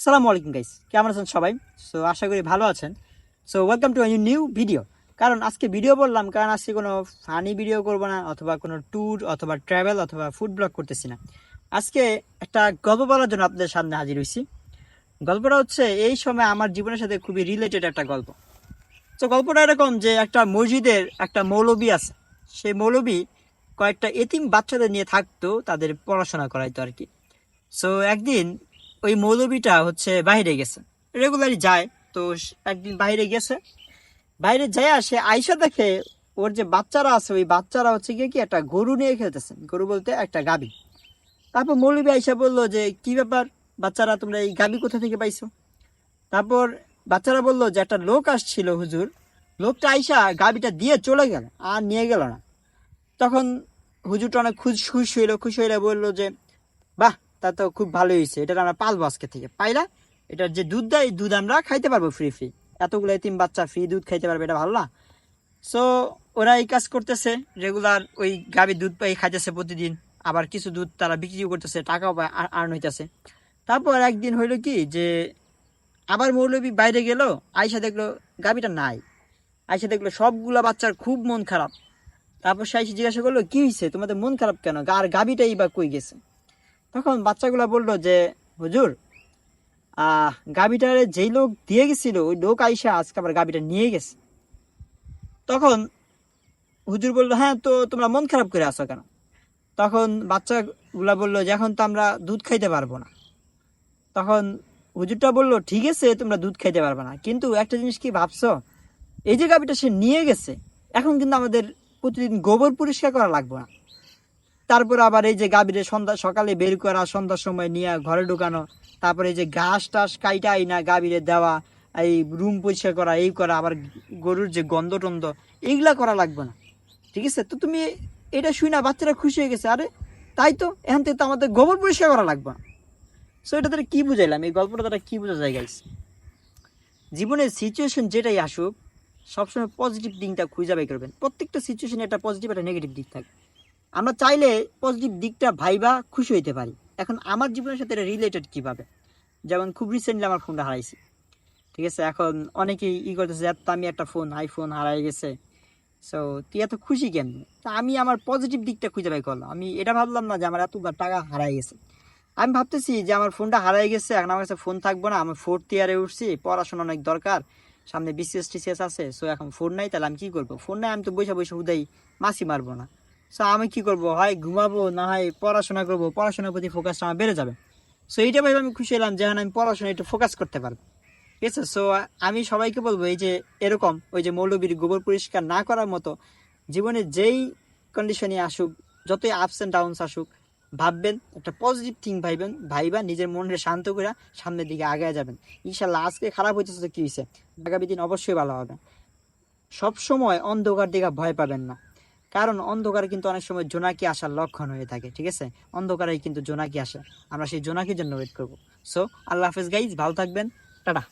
আসসালামু আলাইকুম গাইস কেমন আছেন সবাই? সো আশা করি ভালো আছেন। So welcome to new video কারণ আজকে ভিডিও বললাম, কারণ আজকে কোনো ফানি ভিডিও করব না, অথবা কোনো ট্যুর অথবা ট্রাভেল অথবা ফুড ব্লগ করতেছি না। আজকে একটা গল্প বলার জন্য আপনাদের সামনে হাজির হয়েছি গল্পটা হচ্ছে, এই সময় আমার জীবনের সাথে খুবই রিলেটেড একটা গল্প। তো গল্পটা এরকম যে, একটা মসজিদের একটা মৌলবী আছে। সেই মৌলবী কয়েকটা এতিম বাচ্চাদের নিয়ে থাকতো, তাদের পড়াশোনা করাইতো আর কি। সো একদিন ওই মৌলবীটা হচ্ছে বাইরে গেছে। রেগুলারই যায়, তো একদিন বাইরে গেছে। বাইরে যায় সে আইসা দেখে ওর যে বাচ্চারা আছে, ওই বাচ্চারা হচ্ছে গিয়ে কি একটা গরু নিয়ে খেলতেছে। গরু বলতে একটা গাবি তারপর মৌলবী আইসা বলল যে, কি ব্যাপার? বাচ্চারা, তোমরা এই গাবি কোথা থেকে পাইছো? তারপর বাচ্চারা বলল যে, একটা লোক আসছিল হুজুর। লোকটা আইসা গাবিটা দিয়ে চলে গেল, আর নিয়ে গেল না। তখন হুজুরটা অনেক খুশ খুশি হইল। খুশি হইলে বলল যে, বাহ তা তো খুব ভালো হয়েছে। এটা আমরা পালবো আজকে থেকে। পাইলা এটার যে দুধ দেয় দুধ আমরা খাইতে পারব ফ্রি ফ্রি এতগুলো এতিম বাচ্চা ফ্রি দুধ খাইতে পারবে, এটা ভালো না। সো ওরা এই কাজ করতেছে রেগুলার ওই গাভীর দুধ পাই খাইতেছে প্রতিদিন। আবার কিছু দুধ তারা বিক্রিও করতেছে, টাকাও আর্ন হইতেছে। তারপর একদিন হইল কি যে আবার মৌলবী বাইরে গেল আয়সা দেখল গাভীটা নাই। আয়সা দেখল সবগুলা বাচ্চার খুব মন খারাপ। তারপর সে আইসা জিজ্ঞাসা করল, কি হয়েছে তোমাদের মন খারাপ কেন? আর গাভীটাই বা কই গেছে? তখন বাচ্চাগুলো বলল যে, হুজুর গাবিটারে যেই লোক দিয়ে গেছিল, ওই লোক আইসা আজকে আবার গাবিটা নিয়ে গেছে। তখন হুজুর বলল হ্যাঁ তো তোমরা মন খারাপ করে আসো কেন? তখন বাচ্চাগুলা বলল যে, এখন তো আমরা দুধ খাইতে পারব না। তখন হুজুরটা বলল, ঠিক আছে, তোমরা দুধ খাইতে পারবে না। কিন্তু একটা জিনিস কি ভাবছ? এই যে গাবিটা সে নিয়ে গেছে, এখন কিন্তু আমাদের প্রতিদিন গোবর পরিষ্কার করা লাগবে না। তারপর আবার এই যে গাভীরে সন্ধ্যা, সকালে বের করা, সন্ধ্যার সময় নিয়ে ঘরে ঢুকানো, তারপরে এই যে ঘাস টাস কাইটাই না গাভীরে দেওয়া, এই রুম পরিষ্কার করা, এই করা, আবার গরুর যে গন্ধ টন্ধ, এইগুলা করা লাগবে না। ঠিক আছে? তো তুমি এটা শুই না বাচ্চারা খুশি হয়ে গেছে। আরে, তাই তো, এখান থেকে তো আমাদের গোবর পরিষ্কার করা লাগবে না। সো এটা তারা কি বুঝাইলাম? এই গল্পটা তারা কি বোঝা যায় গাইস জীবনের সিচুয়েশন যেটাই আসুক, সবসময় পজিটিভ দিকটা খুঁজে বাই করবেন। প্রত্যেকটা সিচুয়েশনে একটা পজিটিভ একটা নেগেটিভ দিক থাকে। আমরা চাইলে পজিটিভ দিকটা ভাইবা খুশি হইতে পারি। এখন আমার জীবনের সাথে এটা রিলেটেড কীভাবে? যেমন খুব রিসেন্টলি আমার ফোনটা হারাইছি। ঠিক আছে, এখন অনেকেই ই করতেছে, এত আমি একটা ফোন আইফোন হারাই গেছে। সো তুই এত খুশি কেন? তা আমি আমার পজিটিভ দিকটা খুঁজে বাই করলাম। আমি এটা ভাবলাম না যে আমার এত টাকা হারাই গেছে। আমি ভাবতেছি যে আমার ফোনটা হারাই গেছে, এখন আমার কাছে ফোন থাকব না। আমি ফোর্থ ইয়ারে উঠছি, পড়াশোনা অনেক দরকার, সামনে বিসিএস টিসিএস আছে সো এখন ফোন নাই, তাহলে আমি কি করব? ফোন নাই, আমি তো বসে বসে হুদাই মাসি মারবো না। সো আমি কি করব? হয় ঘুমাবো না হয় পড়াশোনা করব পড়াশোনার প্রতি ফোকাসটা আমার বেড়ে যাবে। সো এইটা ভেবে আমি খুশি হলাম যে হ্যাঁ, আমি পড়াশোনা একটু ফোকাস করতে পারব। ঠিক আছে সো আমি সবাইকে বলব এই যে এরকম ওই যে মৌলবীর গোবর পরিষ্কার না করার মতো জীবনে যেই কন্ডিশনে আসুক যতই আপস অ্যান্ড ডাউনস আসুক ভাববেন একটা পজিটিভ থিং ভাইবেন ভাইবা নিজের মনকে শান্ত করে সামনের দিকে আগায় যাবেন। ইনশাল্লাহ আজকে খারাপ হইতেছে তো কি হয়েছে আগামী দিন অবশ্যই ভালো হবে। সবসময় অন্ধকার দিকে ভয় পাবেন না। কারণ অন্ধকার কিন্তু অনেক সময় জোনাকি আসার লক্ষণ হয়ে থাকে, ঠিক আছে? অন্ধকারে কিন্তু জোনাকি আসে। আমরা সেই জোনাকির জন্য ওয়েট করব। সো আল্লাহ হাফেজ গাইজ ভালো থাকবেন। টাটা।